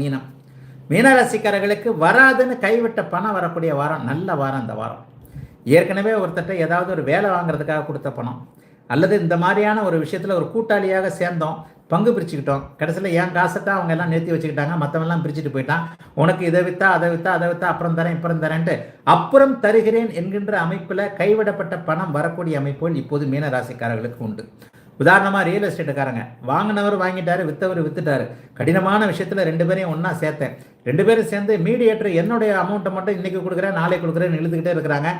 மீனம். மீனராசிக்காரர்களுக்கு வராதுன்னு கைவிட்ட பணம் வரக்கூடிய வாரம் நல்ல வாரம் இந்த வாரம். ஏற்கனவே ஒருத்தட்ட ஏதாவது ஒரு வேலை வாங்குறதுக்காக கொடுத்த பணம் அல்லது இந்த மாதிரியான ஒரு விஷயத்தில் ஒரு கூட்டாளியாக சேர்ந்தோம் பங்கு பிரிச்சுக்கிட்டோம். கடைசியில் ஏன் காசட்டா அவங்க எல்லாம் நிறுத்தி வச்சுக்கிட்டாங்க மற்றவெல்லாம் பிரிச்சுட்டு போயிட்டான். உனக்கு இதை வித்தா அதை வித்தா அதை வித்தா அப்புறம் தரேன் இப்புறம் தரேன்ட்டு அப்புறம் தருகிறேன் என்கின்ற அமைப்பில் கைவிடப்பட்ட பணம் வரக்கூடிய அமைப்புகள் இப்போது மீனராசிக்காரர்களுக்கு உண்டு. உதாரணமாக ரியல் எஸ்டேட்டுக்காரங்க வாங்கினவர் வாங்கிட்டாரு வித்தவர் வித்துட்டாரு. கடினமான விஷயத்தில் ரெண்டு பேரையும் ஒன்றா சேர்த்தேன். ரெண்டு பேரும் சேர்ந்து மீடியேட்டர் என்னுடைய அமௌண்ட்டை மட்டும் இன்றைக்கி கொடுக்குறேன் நாளைக்கு கொடுக்குறேன்னு எழுதுக்கிட்டே இருக்கிறாங்க.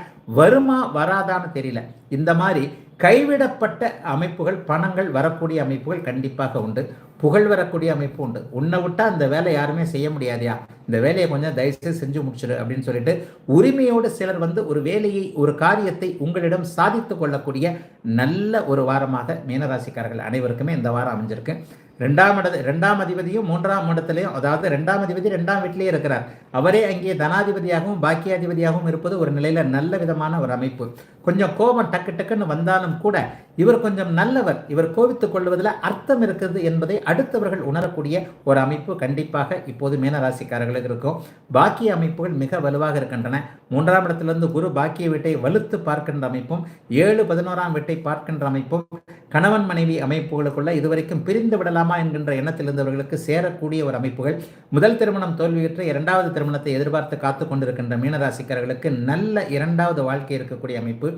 வருமா வராதான்னு தெரியல. இந்த மாதிரி கைவிடப்பட்ட அமைப்புகள் பணங்கள் வரக்கூடிய அமைப்புகள் கண்டிப்பாக உண்டு. புகழ் வரக்கூடிய அமைப்பு உண்டு. உன்னை விட்டால் அந்த வேலை யாருமே செய்ய முடியாதியா? இந்த வேலையை கொஞ்சம் தயவுசெய்து செஞ்சு முடிச்சிடு அப்படின்னு சொல்லிட்டு உரிமையோடு சிலர் வந்து ஒரு வேலையை ஒரு காரியத்தை உங்களிடம் சாதித்து கொள்ளக்கூடிய நல்ல ஒரு வாரமாக மீனராசிக்காரர்கள் அனைவருக்குமே இந்த வாரம் அமைஞ்சிருக்கு. ரெண்டாம் இட ரெண்டாம் அதிபதியும் மூன்றாம் இடத்துலையும் அதாவது ரெண்டாம் அதிபதி ரெண்டாம் வீட்டிலேயே இருக்கிறார். அவரே அங்கே தனாதிபதியாகவும் பாக்கியாதிபதியாகவும் இருப்பது ஒரு நிலையில் நல்ல விதமான ஒரு அமைப்பு. கொஞ்சம் கோபம் டக்கு டக்குன்னு வந்தாலும் கூட இவர் கொஞ்சம் நல்லவர். இவர் கோவித்துக் கொள்வதில் அர்த்தம் இருக்கிறது என்பதை அடுத்தவர்கள் உணரக்கூடிய ஒரு அமைப்பு கண்டிப்பாக இப்போது மீனராசிக்காரர்களுக்கு இருக்கும். பாக்கிய அமைப்புகள் மிக வலுவாக இருக்கின்றன. மூன்றாம் இடத்திலிருந்து குரு பாக்கிய வீட்டை வலுத்து பார்க்கின்ற அமைப்பும் ஏழு பதினோராம் வீட்டை பார்க்கின்ற அமைப்பும் கணவன் மனைவி அமைப்புகளுக்குள்ள இதுவரைக்கும் பிரிந்து விடலாமா என்கின்ற எண்ணத்தில் இருந்தவர்களுக்கு சேரக்கூடிய ஒரு அமைப்புகள். முதல் திருமணம் தோல்வியுற்ற இரண்டாவது திருமணத்தை எதிர்பார்த்து காத்து கொண்டிருக்கின்ற மீனராசிக்காரர்களுக்கு நல்ல இரண்டாவது வாழ்க்கை இருக்கக்கூடிய அமைப்பு.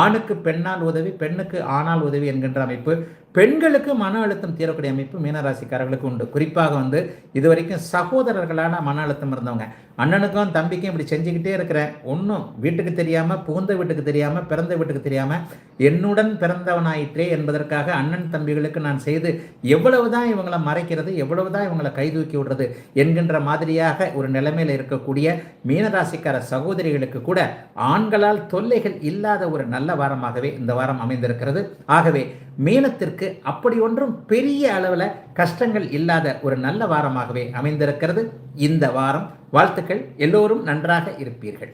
ஆணுக்கு பெண்ணால் உதவி பெண்ணுக்கு ஆணால் உதவி என்கின்ற அமைப்பு. பெண்களுக்கு மன அழுத்தம் தீரக்கூடிய அமைப்பு மீனராசிக்காரர்களுக்கு உண்டு. குறிப்பாக வந்து இது வரைக்கும் சகோதரர்களான மன அழுத்தம் இருந்தவங்க. அண்ணனுக்கும் தம்பிக்கும் இப்படி செஞ்சுக்கிட்டே இருக்கிறேன். ஒன்றும் வீட்டுக்கு தெரியாமல் புகுந்த வீட்டுக்கு தெரியாமல் பிறந்த வீட்டுக்கு தெரியாமல் என்னுடன் பிறந்தவனாயிற்றே என்பதற்காக அண்ணன் தம்பிகளுக்கு நான் செய்து எவ்வளவு தான் இவங்களை மறைக்கிறது எவ்வளவு தான் இவங்களை கைதூக்கி விடுறது என்கின்ற மாதிரியாக ஒரு நிலைமையில் இருக்கக்கூடிய மீனராசிக்கார சகோதரிகளுக்கு கூட ஆண்களால் தொல்லைகள் இல்லாத ஒரு நல்ல வாரமாகவே இந்த வாரம் அமைந்திருக்கிறது. ஆகவே மீனத்திற்கு அப்படி ஒன்றும் பெரிய அளவில் கஷ்டங்கள் இல்லாத ஒரு நல்ல வாரமாகவே அமைந்திருக்கிறது. இந்த வாரம் வாழ்த்துக்கள். எல்லோரும் நன்றாக இருப்பீர்கள்.